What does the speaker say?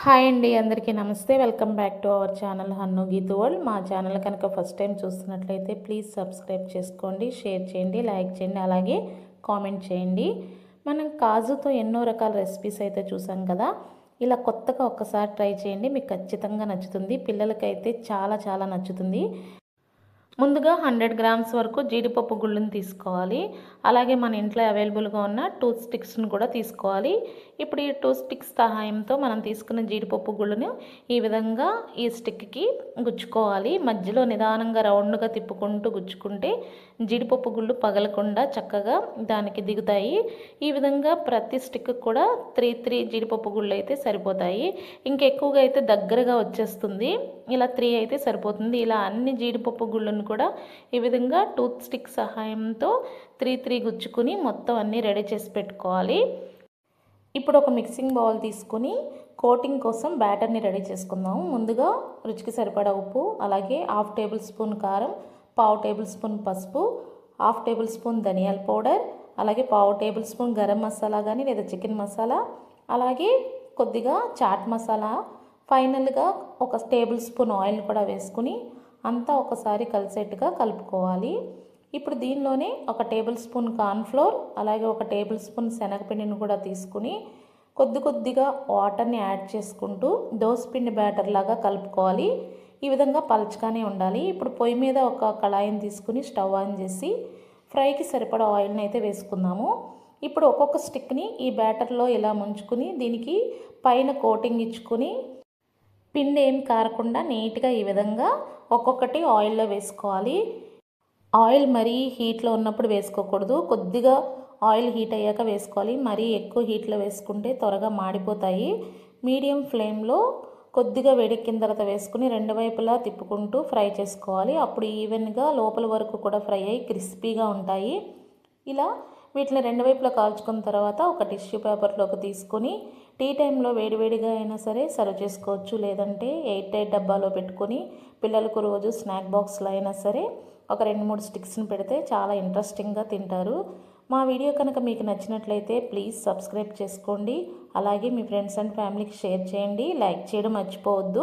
Hi అండి అందరికీ నమస్తే. Welcome back to our channel Hannu Geethu world. మా ఛానల్ కనుక ఫస్ట్ టైం చూస్తున్నట్లయితే ప్లీజ్ సబ్స్క్రైబ్ చేసుకోండి షేర్ చేయండి లైక్ చేయండి అలాగే కామెంట్ చేయండి. మనం కాజుతో ఎన్నో రకాల రెసిపీస్ అయితే చూసాం కదా. ఇలా కొత్తగా ఒక్కసారి ట్రై చేయండి మీకు ఖచ్చితంగా నచ్చుతుంది. పిల్లలకైతే చాలా చాలా నచ్చుతుంది. ముందుగా హండ్రెడ్ గ్రామ్స్ వరకు జీడిపప్పు గుళ్ళని తీసుకోవాలి. అలాగే మన ఇంట్లో అవైలబుల్గా ఉన్న టూత్ స్టిక్స్ని కూడా తీసుకోవాలి. ఇప్పుడు ఈ టూత్ స్టిక్స్ సహాయంతో మనం తీసుకున్న జీడిపప్పు గుళ్ళను ఈ విధంగా ఈ స్టిక్కి గుచ్చుకోవాలి. మధ్యలో నిదానంగా రౌండ్గా తిప్పుకుంటూ గుచ్చుకుంటే జీడిపప్పు గుళ్ళు పగలకుండా చక్కగా దానికి దిగుతాయి. ఈ విధంగా ప్రతి స్టిక్ కూడా త్రీ త్రీ జీడిపప్పు గుళ్ళు అయితే సరిపోతాయి. ఇంకెక్కువగా అయితే దగ్గరగా వచ్చేస్తుంది. ఇలా త్రీ అయితే సరిపోతుంది. ఇలా అన్ని జీడిపప్పు గుళ్ళను కూడా ఈ విధంగా టూత్ స్టిక్ సహాయంతో త్రీ త్రీ గుచ్చుకుని మొత్తం అన్నీ రెడీ చేసి పెట్టుకోవాలి. ఇప్పుడు ఒక మిక్సింగ్ బౌల్ తీసుకుని కోటింగ్ కోసం బ్యాటర్ని రెడీ చేసుకుందాము ముందుగా రుచికి సరిపడా ఉప్పు అలాగే హాఫ్ టేబుల్ స్పూన్ కారం పావు టేబుల్ స్పూన్ పసుపు హాఫ్ టేబుల్ స్పూన్ ధనియాల పౌడర్ అలాగే పావు టేబుల్ స్పూన్ గరం మసాలా కానీ లేదా చికెన్ మసాలా అలాగే కొద్దిగా చాట్ మసాలా. ఫైనల్గా ఒక టేబుల్ స్పూన్ ఆయిల్ కూడా వేసుకుని అంతా ఒకసారి కలిసేట్టుగా కలుపుకోవాలి. ఇప్పుడు దీనిలోనే ఒక టేబుల్ స్పూన్ కార్న్ఫ్లోర్ అలాగే ఒక టేబుల్ స్పూన్ శనగపిండిని కూడా తీసుకుని కొద్ది కొద్దిగా వాటర్ని యాడ్ చేసుకుంటూ దోసపిండి బ్యాటర్ లాగా కలుపుకోవాలి. ఈ విధంగా పలచగానే ఉండాలి. ఇప్పుడు పొయ్యి మీద ఒక కళాయిని తీసుకుని స్టవ్ ఆన్ చేసి ఫ్రైకి సరిపడా ఆయిల్ని అయితే వేసుకుందాము. ఇప్పుడు ఒక్కొక్క స్టిక్ని ఈ బ్యాటర్లో ఇలా ముంచుకుని దీనికి పైన కోటింగ్ ఇచ్చుకుని పిండి ఏం కారకుండా నీట్గా ఈ విధంగా ఒక్కొక్కటి ఆయిల్లో వేసుకోవాలి. ఆయిల్ మరీ హీట్లో ఉన్నప్పుడు వేసుకోకూడదు. కొద్దిగా ఆయిల్ హీట్ అయ్యాక వేసుకోవాలి. మరీ ఎక్కువ హీట్లో వేసుకుంటే త్వరగా మాడిపోతాయి. మీడియం ఫ్లేమ్లో కొద్దిగా వేడెక్కిన తర్వాత వేసుకుని రెండు వైపులా తిప్పుకుంటూ ఫ్రై చేసుకోవాలి. అప్పుడు ఈవెన్గా లోపల వరకు కూడా ఫ్రై అయ్యి క్రిస్పీగా ఉంటాయి. ఇలా వీటిని రెండు వైపులా కాల్చుకున్న తర్వాత ఒక టిష్యూ పేపర్లోకి తీసుకొని టీ టైంలో వేడివేడిగా అయినా సరే సర్వ్ చేసుకోవచ్చు. లేదంటే ఎయిట్ ఎయిట్ డబ్బాలో పెట్టుకొని పిల్లలకు రోజు స్నాక్ బాక్స్లో అయినా సరే ఒక రెండు మూడు స్టిక్స్ని పెడితే చాలా ఇంట్రెస్టింగ్గా తింటారు. మా వీడియో కనుక మీకు నచ్చినట్లయితే ప్లీజ్ సబ్స్క్రైబ్ చేసుకోండి. అలాగే మీ ఫ్రెండ్స్ అండ్ ఫ్యామిలీకి షేర్ చేయండి. లైక్ చేయడం మర్చిపోవద్దు.